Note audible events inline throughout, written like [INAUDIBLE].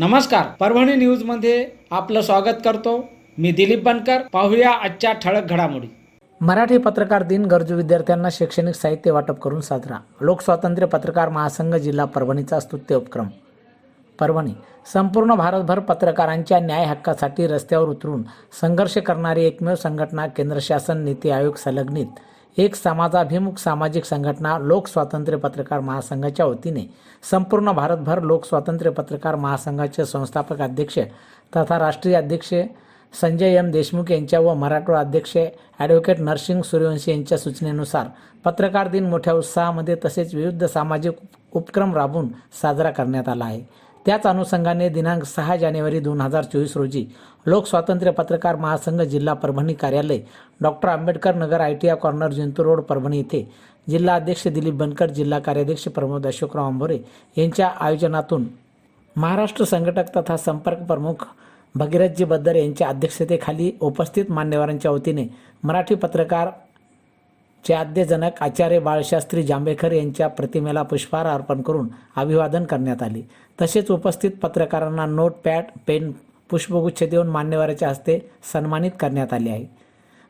नमस्कार परभणी न्यूजमध्ये आपलं स्वागत करतो. मी दिलीप बनकर पाहूया आजच्या ठळक घडामोडी. मराठी पत्रकार दिन गरजू विद्यार्थ्यांना शैक्षणिक साहित्य वाटप करून साजरा. लोकस्वातंत्र्य पत्रकार महासंघ जिल्हा परभणीचा स्तुत्य उपक्रम. परभणी संपूर्ण भारतभर पत्रकारांच्या न्याय हक्कासाठी रस्त्यावर उतरून संघर्ष करणारी एकमेव संघटना केंद्र शासन नीती आयोग संलग्नित. एक समाजाभिमुख सामाजिक संघटना लोकस्वातंत्र्य पत्रकार महासंघाच्या वतीने संपूर्ण भारतभर लोकस्वातंत्र्य पत्रकार महासंघाचे संस्थापक अध्यक्ष तथा राष्ट्रीय अध्यक्ष संजय एम देशमुख यांच्या व मराठवाडा अध्यक्ष ॲडव्होकेट नरसिंग सूर्यवंशी यांच्या सूचनेनुसार पत्रकार दिन मोठ्या उत्साहामध्ये तसेच विविध सामाजिक उपक्रम राबवून साजरा करण्यात आला आहे. त्याच अनुषंगाने दिनांक सहा जानेवारी दोन हजार चोवीस रोजी लोकस्वातंत्र्य पत्रकार महासंघ जिल्हा परभणी कार्यालय doctor Ambedkar Nagar I T I corner Jintur road Parbhani येथे जिल्हा अध्यक्ष दिलीप बनकर जिल्हा कार्याध्यक्ष प्रमोद अशोकराव आंबोरे यांच्या आयोजनातून महाराष्ट्र संघटक तथा संपर्क प्रमुख भगीरथजी बद्दर यांच्या अध्यक्षतेखाली उपस्थित मान्यवरांच्या वतीने मराठी पत्रकार चे आद्यजनक आचार्य बाळशास्त्री जांभेकर यांच्या प्रतिमेला पुष्पहार अर्पण करून अभिवादन करण्यात आले. तसेच उपस्थित पत्रकारांना नोट पॅड पेन पुष्पगुच्छ देऊन मान्यवराच्या हस्ते सन्मानित करण्यात आले आहे.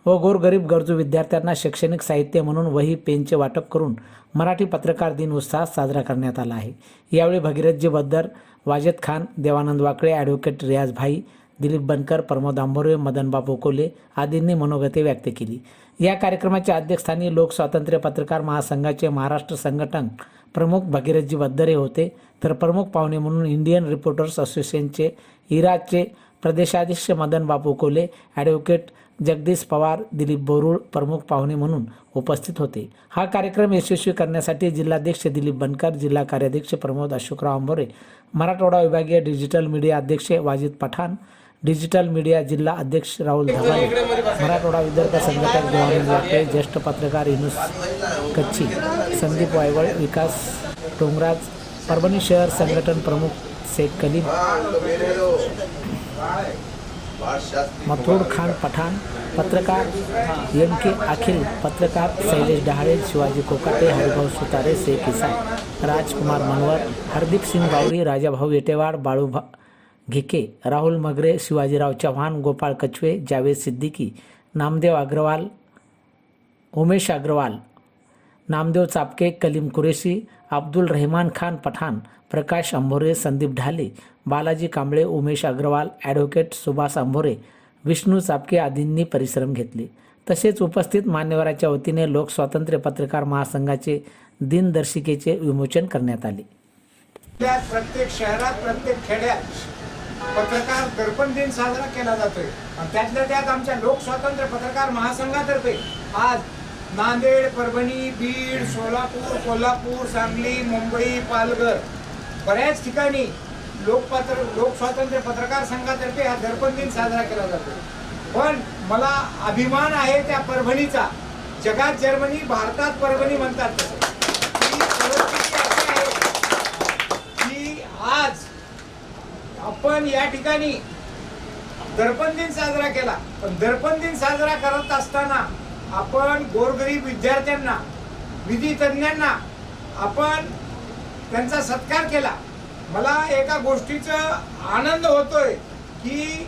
व गोरगरीब गरजू विद्यार्थ्यांना शैक्षणिक साहित्य म्हणून वही पेनचे वाटप करून मराठी पत्रकार दिन उत्साहात साजरा करण्यात आला आहे. यावेळी भगीरथजी बद्दर वाजेद खान देवानंद वाकळे ॲडव्होकेट रियाज भाई दिलीप बनकर प्रमोद आंबोरे मदनबाबू कोले आदींनी मनोगते व्यक्त केली. या कार्यक्रमाच्या अध्यक्षस्थानी लोकस्वातंत्र्य पत्रकार महासंघाचे महाराष्ट्र संघटन प्रमुख भागीरथजी बद्दरे होते. तर प्रमुख पाहुणे म्हणून इंडियन रिपोर्टर्स असोसिएशनचे इराकचे प्रदेशाध्यक्ष मदन बापू कोले ॲडव्होकेट जगदीश पवार दिलीप बोरुळ प्रमुख पाहुणे म्हणून उपस्थित होते. हा कार्यक्रम यशस्वी करण्यासाठी जिल्हाध्यक्ष दिलीप बनकर जिल्हा कार्याध्यक्ष प्रमोद अशोकराव आंबोरे मराठवाडा विभागीय डिजिटल मीडिया अध्यक्ष वाजिद पठाण डिजिटल मीडिया जिल्हा अध्यक्ष राहुल धबाले मराठवाडा विद्यार्थी संघटक देवानंद ज्येष्ठ पत्रकार इनुस कच्छी संदीप वायवळ विकास डोंगराज परभणी शहर संघटन प्रमुख शेख कलीम मथुर खान पठाण पत्रकार एम के अखिल पत्रकार शैलेश डहाळे शिवाजी कोकाटे हरिभाऊ सुतारे शेख इसा राजकुमार मनवर हरदीप सिंग बावरी राजाभाऊ येटेवाड बाळू भा घिके राहुल मगरे शिवाजीराव चव्हाण गोपाळ कचवे जावेद सिद्दीकी नामदेव अग्रवाल उमेश अग्रवाल नामदेव चापके कलीम कुरेशी अब्दुल रहमान खान पठाण प्रकाश अंभोरे संदीप ढाले बालाजी कांबळे उमेश अग्रवाल ॲडव्होकेट सुभाष अंभोरे विष्णू चापके आदींनी परिश्रम घेतले. तसेच उपस्थित मान्यवराच्या वतीने लोकस्वातंत्र्य पत्रकार महासंघाचे दिनदर्शिकेचे विमोचन करण्यात आले. प्रत्येक शहरात प्रत्येक खेड्यात पत्रकार दर्पण दिन साजरा केला जातोय. आणि त्यातल्या त्यात आमच्या लोकस्वातंत्र्य पत्रकार महासंघातर्फे आज नांदेड परभणी बीड सोलापूर कोल्हापूर सांगली मुंबई पालघर बऱ्याच ठिकाणी लोकपात्र लोकस्वातंत्र्य पत्रकार संघातर्फे हा दर्पण दिन साजरा केला जातो पण मला अभिमान आहे त्या परभणीचा. जगात जर्मनी भारतात परभणी म्हणतात तसं ही परिस्थिती अशी आहे की आज आपण या ठिकाणी दर्पण दिन साजरा केला. पण दर्पण दिन साजरा करत असताना आपण गोरगरीब विद्यार्थ्यांना विधी तज्ज्ञांना आपण त्यांचा सत्कार केला. मला एका गोष्टीचा आनंद होतोय की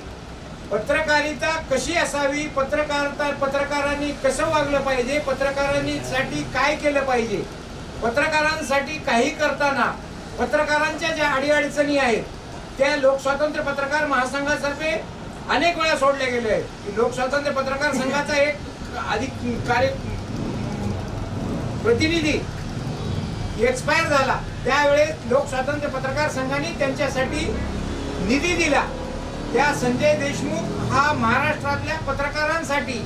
पत्रकारिता कशी असावी पत्रकारिता पत्रकारांनी कसं वागलं पाहिजे पत्रकारांनीसाठी काय केलं पाहिजे पत्रकारांसाठी काही करताना पत्रकारांच्या ज्या अडीअडचणी आहेत त्या लोकस्वातंत्र्य पत्रकार महासंघातर्फे अनेक वेळा सोडले गेले. आहेत की लोकस्वातंत्र्य पत्रकार संघाचा एक अधिक कार्य प्रतिनिधी एक्सपायर झाला. त्यावेळेस लोकस्वातंत्र्य पत्रकार संघाने त्यांच्यासाठी निधी दिला. त्या संजय देशमुख हा महाराष्ट्रातल्या पत्रकारांसाठी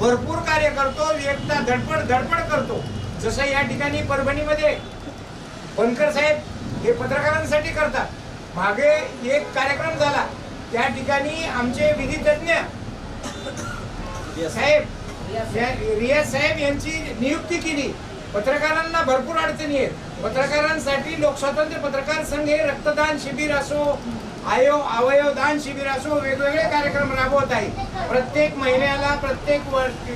भरपूर कार्य करतो एकदा धडपड धडपड करतो. जसं या ठिकाणी परभणीमध्ये बनकर साहेब हे पत्रकारांसाठी करतात. मागे एक कार्यक्रम झाला. त्या ठिकाणी आमचे विधी तज्ञ साहेब या- साहेब यांची नियुक्ती केली. पत्रकारांना भरपूर अडचणी आहेत. पत्रकारांसाठी लोकस्वातंत्र्य पत्रकार संघ हे रक्तदान शिबिर असो आयो अवयव दान शिबिर असो वेगवेगळे कार्यक्रम राबवत आहे. प्रत्येक महिन्याला प्रत्येक वर्ष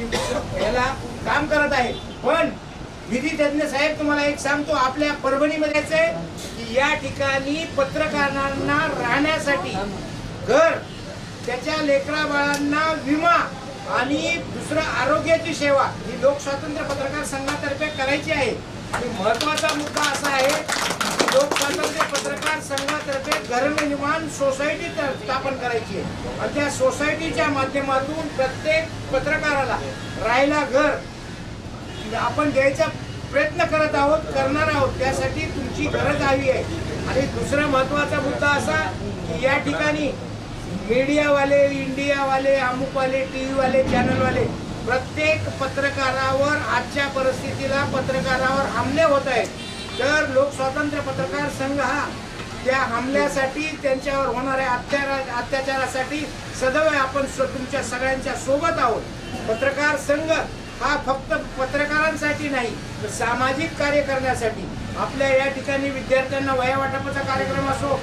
याला काम करत आहे. पण विधी तज्ञ साहेब तुम्हाला एक सांगतो आपल्या परभणीमध्येच आहे की या ठिकाणी पत्रकारांना राहण्यासाठी घर त्याच्या लेकरा बाळांना विमा आणि दुसरं आरोग्याची सेवा ही लोकस्वातंत्र्य पत्रकार संघातर्फे करायची आहे. आणि महत्त्वाचा मुद्दा असा आहे की लोकस्वातंत्र्य पत्रकार संघातर्फे घरनिर्माण सोसायटी स्थापन करायची आहे. आणि त्या सोसायटीच्या माध्यमातून प्रत्येक पत्रकाराला राहायला घर म्हणजे आपण द्यायचा प्रयत्न करत आहोत करणार आहोत त्यासाठी तुमची गरज हवी आहे. आणि दुसरा महत्त्वाचा मुद्दा असा की या ठिकाणी मीडियावाले इंडियावाले अमुकवाले टी व्हीवाले चॅनलवाले प्रत्येक पत्रकारावर आजच्या परिस्थितीला पत्रकारावर हमले होत आहेत. तर लोकस्वातंत्र्य पत्रकार संघ हा त्या हमल्यासाठी त्यांच्यावर होणाऱ्या अत्याचार अत्याचारासाठी सदैव आपण स- तुमच्या सगळ्यांच्या सोबत आहोत. पत्रकार संघ हा फक्त पत्रकारांसाठी नाही तर सामाजिक कार्य करण्यासाठी. आपल्या या ठिकाणी विद्यार्थ्यांना वया वाटपाचा कार्यक्रम असो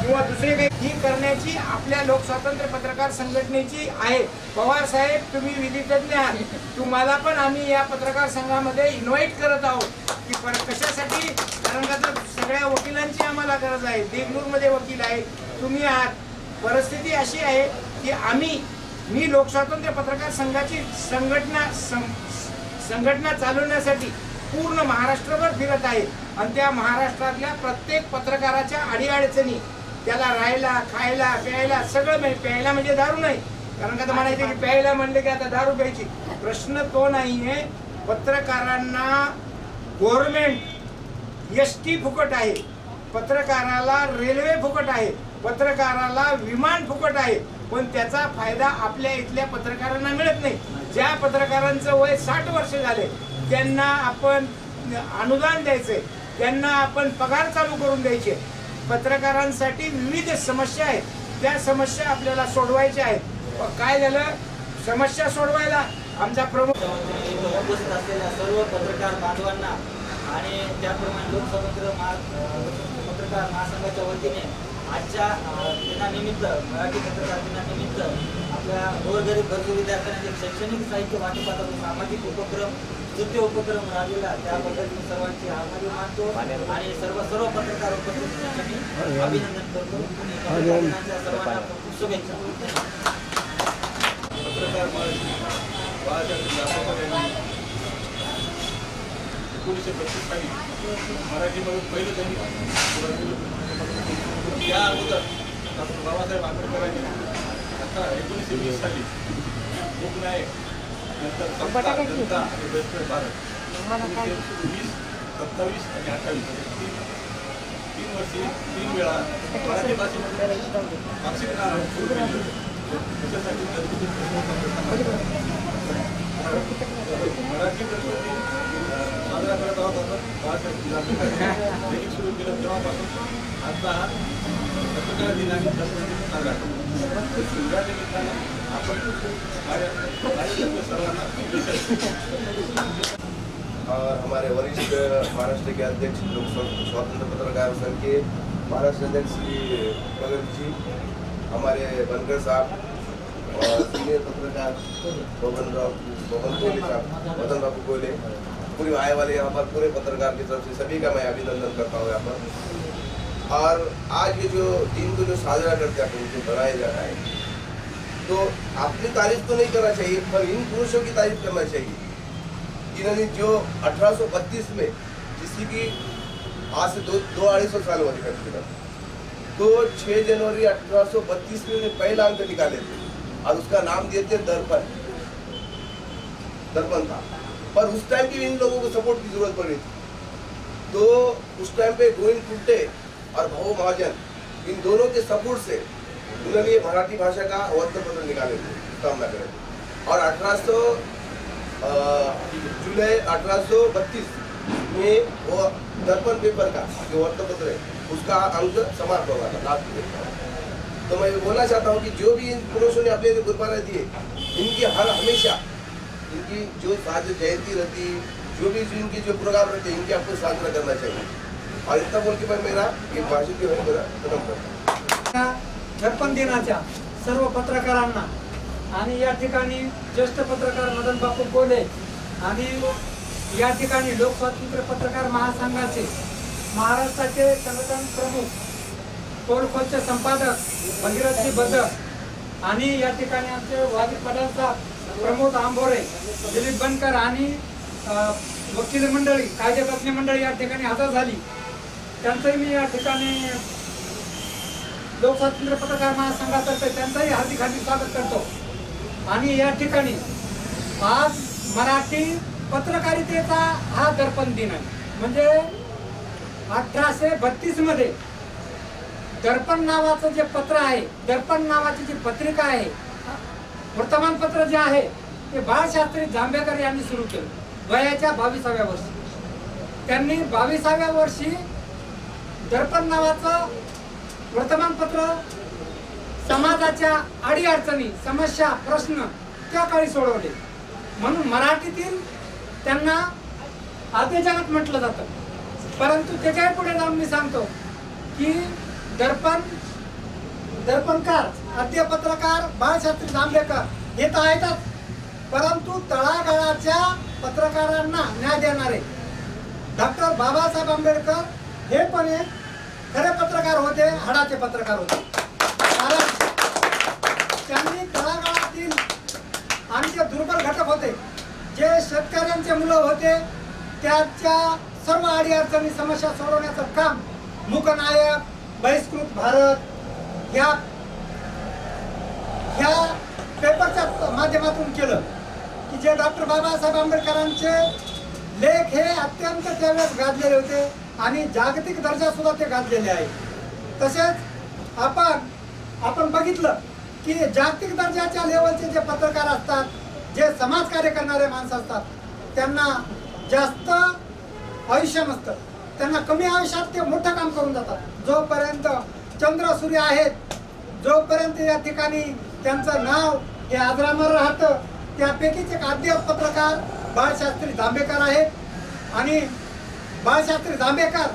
किंवा दुसरे काही ही करण्याची आपल्या लोकस्वातंत्र्य पत्रकार संघटनेची आहे. पवार साहेब तुम्ही विधितज्ञ आहात. तुम्हाला पण आम्ही या पत्रकार संघामध्ये इन्व्हाइट करत आहोत. की पर कशासाठी? कारण का तर सगळ्या वकिलांची आम्हाला गरज आहे. देगलूरमध्ये वकील आहे. तुम्ही आहात. परिस्थिती अशी आहे की आम्ही मी लोकस्वातंत्र्य पत्रकार संघाची संघटना सं- संघटना चालवण्यासाठी पूर्ण महाराष्ट्रभर फिरत आहे. आणि त्या महाराष्ट्रातल्या प्रत्येक पत्रकाराच्या अडीअडचणी त्याला राहायला खायला प्यायला सगळं म्हणजे प्यायला म्हणजे दारू नाही. कारण का आता म्हणायचं की प्यायला म्हणलं की आता दारू प्यायची. प्रश्न तो नाहीये पत्रकारांना गव्हर्नमेंट एस टी फुकट आहे. पत्रकाराला रेल्वे फुकट आहे. पत्रकाराला विमान फुकट आहे. पण त्याचा फायदा आपल्या इथल्या पत्रकारांना मिळत नाही. ज्या पत्रकारांचं वय साठ वर्ष झाले त्यांना आपण अनुदान द्यायचे त्यांना आपण पगार चालू करून द्यायचे. पत्रकारांसाठी विविध समस्या आहेत. त्या समस्या आपल्याला सोडवायच्या आहेत. काय झालं? समस्या सोडवायला आमचा प्रमुख उपस्थित असलेल्या सर्व पत्रकार बांधवांना आणि त्याप्रमाणे लोकस्वातंत्र्य महा पत्रकार महासंघाच्या वतीने आजच्या दिनानिमित्त मराठी पत्रकार दिनानिमित्त आपल्या गोरगरीब गरजू विद्यार्थ्यांना जे शैक्षणिक साहित्य वाटपाचा सामाजिक उपक्रम नृत्य उपक्रम राबलेला त्याबद्दल मी सर्वांची आभारी मानतो आणि सर्व सर्व पत्रकार उपस्थित अभिनंदन करतो सर्वांना शुभेच्छा. पत्रकार बाळासाहेब एकोणीसशे बत्तीस साली मराठीमध्ये पहिलं त्यांनी त्या अगोदर डॉक्टर बाबासाहेब आंबेडकरांनी आता एकोणीसशे वीस साली लोकनायक नंतर सत्ता जनता आणि बेस्ट भारत वीस सत्तावीस आणि अठ्ठावीस तीन तीन वर्षी तीन वेळा मराठी भाषेमध्ये पाक्षिक त्याच्यासाठी मराठी गणपती साजरा करत आहोत आपण. बाळासाहेब [LAUGHS] सुरू केलं तेव्हापासून. आजचा पत्रकार निमित्तानं आपण और हमारे वरिष्ठ महाराष्ट्र के अध्यक्ष लोक स्वतंत्र पत्रकार संघ के महाराष्ट्र अध्यक्ष श्री भगत जी हमारे बनकर साहब और सीनियर पत्रकार पवन राव पवन कोहले साहब मदन बाबू कोहले पूरे आए वाले यहाँ पर पूरे पत्रकार की तरफ से सभी का मैं अभिनंदन करता हूँ यहाँ पर। और आज ये जो दिन को जो साझा करते हैं जो बनाया जा रहा है। तो अपनी तारीफ तो नहीं करना चाहिए पर इन पुरुषों की तारीफ करना चाहिए। जिन्होंने जो 1832 में जिसकी की आज से दो दो अढ़ाई सौ साल होने का तो 6 जनवरी 1832 में उन्हें पहला अंक निकाले थे और उसका नाम दिए थे दर्पण। दर्पण था। पर उस टाइम भी इन लोगों को सपोर्ट की जरूरत पड़ी थी। तो उस टाइम पे गोविंद कुंटे और भाऊ महाजन इन दोनों के सपोर्ट से उन्होंने ये मराठी भाषा का वर्तपत्र निकाले थे स्थापना करे। और अठारह जुलाई अठारह में वो दर्पण पेपर का जो वर्तपत्र है, उसका अंक समाप्त होगा था, लास्ट में तो मैं ये बोलना चाहता हूँ कि जो भी इन पुरुषों ने अपने लिए दिए, इनकी हर हमेशा, इनकी जो साज जयंती रहती, जो भी इनकी जो प्रोग्राम रहते हैं इनकी आपको साधना करना चाहिए। आदित्य इतना बोल मेरा ये भाषिक घेऊन मेरा खत्म करता छप्पन दिनाच्या सर्व पत्रकारांना आणि या ठिकाणी ज्येष्ठ पत्रकार मदन बापू कोले आणि या ठिकाणी लोकस्वातंत्र्य पत्रकार महासंघाचे महाराष्ट्राचे संघटन प्रमुख तोडखोलचे संपादक भगीरथजी बदक आणि या ठिकाणी आमचे वादीपदाचा प्रमोद आंबोरे दिलीप बनकर आणि वकील मंडळी कायदेतज्ञ मंडळी या ठिकाणी हजर झाली. त्यांचंही मी या ठिकाणी लोकस्वातंत्र्य पत्रकार महासंघातर्फे त्यांचंही हार्दिक हार्दिक स्वागत करतो. आणि या ठिकाणी आज मराठी पत्रकारितेचा हा दर्पण दिन आहे. म्हणजे अठराशे बत्तीसमध्ये दर्पण नावाचं जे पत्र आहे दर्पण नावाची जी पत्रिका आहे वर्तमानपत्र जे आहे ते बाळशास्त्री जांभेकर यांनी सुरू केलं. वयाच्या बावीसाव्या वर्षी. त्यांनी बावीसाव्या वर्षी दर्पण नावाचं वर्तमानपत्र समाजाच्या अडीअडचणी समस्या प्रश्न त्या काळी सोडवले. म्हणून मराठीतील त्यांना आद्यजनक म्हटलं जातं. परंतु त्याच्याही पुढे जाऊन मी सांगतो की दर्पण दर्पणकार आद्य पत्रकार बाळशास्त्री जांभेकर हे तर आहेतच. परंतु तळागाळाच्या पत्रकारांना न्याय देणारे डॉक्टर बाबासाहेब आंबेडकर हे पण एक खरे पत्रकार होते हाडाचे पत्रकार होते. कारण त्यांनी तळागाळातील आमचे दुर्बल घटक होते जे शेतकऱ्यांचे मुलं होते त्याच्या सर्व अडीअडचणी समस्या सोडवण्याचं काम मुकनायक बहिष्कृत भारत या ह्या पेपरच्या माध्यमातून केलं. की जे डॉक्टर बाबासाहेब आंबेडकरांचे लेख हे अत्यंत त्यावेळेस गाजलेले होते. आणि जागतिक दर्जा सुद्धा ते गाजलेले आहे. तसेच आपण आपण बघितलं की जागतिक दर्जाच्या लेवलचे जे पत्रकार असतात जे समाजकार्य करणारे माणसं असतात त्यांना जास्त आयुष्य नसतं त्यांना कमी आयुष्यात ते मोठं काम करून जातात. जोपर्यंत चंद्र सूर्य आहेत जोपर्यंत या ठिकाणी त्यांचं नाव हे आजरामर राहतं त्यापैकीच एक आद्य पत्रकार बाळशास्त्री जांभेकर आहेत. आणि बाळशास्त्री जांभेकर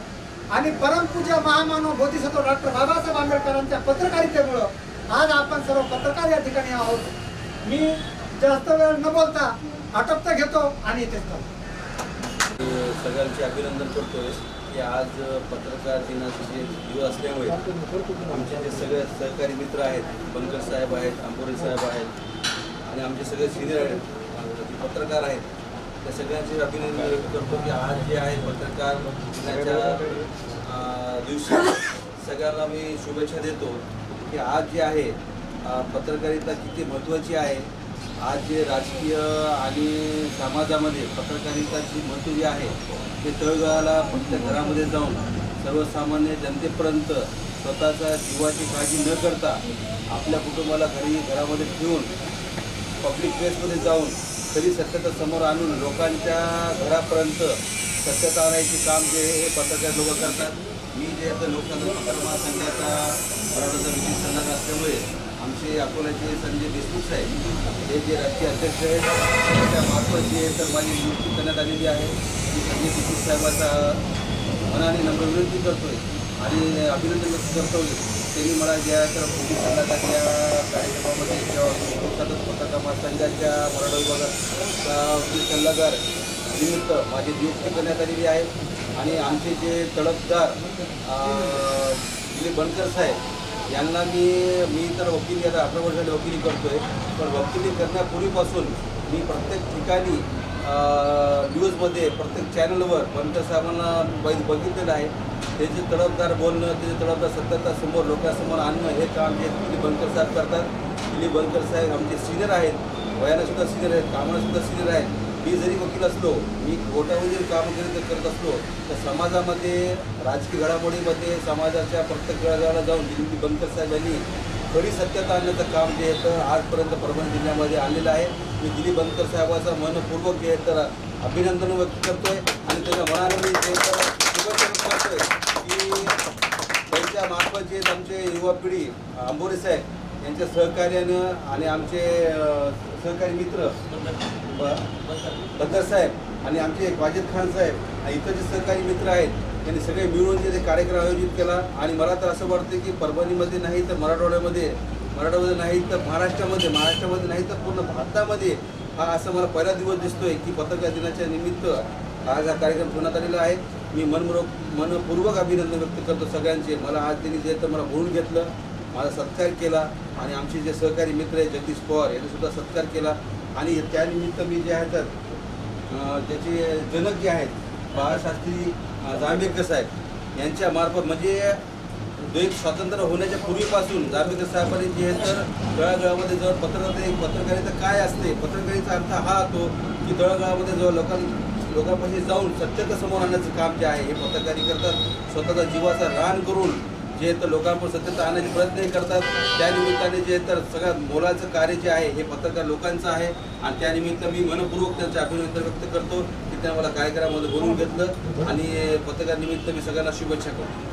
आणि परमपूज्य महामानव बोधिसत्व डॉक्टर बाबासाहेब आंबेडकरांच्या पत्रकारितेमुळं आज आपण सर्व पत्रकार या ठिकाणी आहोत. मी जास्त वेळ न बोलता आटपता घेतो आणि इथेच सगळ्यांचे अभिनंदन करतोय की आज पत्रकार दिनाचे जे दिवस असल्यामुळे आमचे जे सगळे सहकारी मित्र आहेत बनकर साहेब आहेत आंबोरे साहेब आहेत आणि आमचे सगळे सिनियर आहेत पत्रकार आहेत त्या सगळ्यांचे अभिनंदन व्यक्त करतो की आज जे आहे पत्रकार दिनाच्या दिवशी सगळ्यांना मी शुभेच्छा देतो की आज जे आहे पत्रकारिता किती महत्त्वाची आहे. आज जे राजकीय आणि समाजामध्ये पत्रकारिताची महत्त्व जे आहे ते तळगाळाला फक्त घरामध्ये जाऊन सर्वसामान्य जनतेपर्यंत स्वतःच्या जीवाची काळजी न करता आपल्या कुटुंबाला घरी घरामध्ये ठेवून पब्लिक प्लेसमध्ये जाऊन तरी सत्यता समोर आणून लोकांच्या घरापर्यंत सत्यता आणायचे काम जे हे पत्रकार लोक करतात. मी जे आता लोकसंघ महासंघाचा मराठाचा विशेष संघात असल्यामुळे आमचे अकोल्याचे संजय देशमुख साहेब हे जे राष्ट्रीय अध्यक्ष आहेत त्या जे आहे तर माझी नियुक्ती करण्यात आलेली आहे मी संजय देशमुख साहेबाचा मनाने नम्र विनंती करतोय आणि अभिनंदन व्यक्त करतो त्यांनी मला ज्या तर पोलीस संघाच्या कार्यक्रमामध्ये जेव्हा लोकसभा पत्रकार संघाच्या मराठा विभागाचा सल्लागार निमित्त माझी नियुक्ती करण्यात आलेली आहे. आणि आमचे जे तडफदार दिलीप बनकर साहेब यांना मी मी तर वकिली आता अठरा वर्षाने वकिली करतो आहे पण वकिली करण्यापूर्वीपासून मी प्रत्येक ठिकाणी न्यूजमध्ये प्रत्येक चॅनलवर बनकर साहेबांना बघ- बघितलेलं आहे. त्याचे तडफदार बोलणं त्याचे तडफदार सत्यता समोर लोकांसमोर आणणं हे काम जे दिलीप बनकर साहेब करतात. दिलीप बनकर साहेब आमचे सिनियर आहेत. वयानं सुद्धा सिनियर आहेत कामाला सुद्धा सिनियर आहेत. मी जरी वकील असलो मी कोर्टामध्ये जरी काम करत करत असलो तर समाजामध्ये राजकीय घडामोडीमध्ये समाजाच्या प्रत्येक घडागाला जाऊन दिलीप बनकर साहेबांनी खरी सत्यता आणण्याचं काम जे आहे तर आजपर्यंत परभणी जिल्ह्यामध्ये आलेलं आहे. मी दिलीप बनकर साहेबाचं मनपूर्वक जे तर अभिनंदन व्यक्त करतोय आणि त्याच्या मनाने मी शुभेच्छा करतोय की त्यांच्या मार्फत जे आहेत आमचे युवा पिढी आंबोरे साहेब यांच्या सहकार्यानं आणि आमचे सहकारी मित्र ब- बद्दर साहेब आणि आमचे वाजिद खान साहेब आणि इतर जे सहकारी मित्र आहेत त्यांनी सगळे मिळून जे कार्यक्रम आयोजित केला आणि मला तर असं वाटतं की परभणीमध्ये नाही तर मराठवाड्यामध्ये मराठवाड्यामध्ये नाही तर महाराष्ट्रामध्ये महाराष्ट्रामध्ये नाही तर पूर्ण भारतामध्ये हा असं मला पहिला दिवस दिसतोय की पत्रकार दिनाच्या निमित्त आज हा कार्यक्रम ठेवण्यात आलेला आहे. मी मनपूर्वक मनपूर्वक अभिनंदन व्यक्त करतो सगळ्यांचे. मला आज त्यांनी जे तर मला बोलून घेतलं माझा सत्कार केला आणि आमचे जे सहकारी मित्र आहे जगदीश पवार यांनी सुद्धा सत्कार केला. आणि त्यानिमित्त मी जे आहे तर त्याचे जनक जे आहेत बाळाशास्त्री जांभेकर साहेब यांच्यामार्फत म्हणजे म्हणजे देश स्वातंत्र्य होण्याच्या पूर्वीपासून जांभेकर साहेबांनी जे आहे तर तळागाळामध्ये जवळ पत्रकार पत्रकारिता काय असते पत्रकारिता अर्थ हा होतो की तळागाळामध्ये जवळ लोकां लोकांपाशी जाऊन सत्यता समोर आणण्याचं काम जे आहे हे पत्रकारी करतात स्वतःचा जीवाचा रान करून जे तर लोकांवर सत्यता आणण्याचे प्रयत्न करतात. त्यानिमित्ताने जे तर सगळ्यात मोलाचं कार्य जे आहे हे पत्रकार लोकांचं आहे. आणि त्यानिमित्त मी मनपूर्वक त्यांचं अभिनंदन व्यक्त करतो की त्यांना मला कार्यक्रमामध्ये बोलून घेतलं. आणि पत्रकार निमित्त मी सगळ्यांना शुभेच्छा करतो.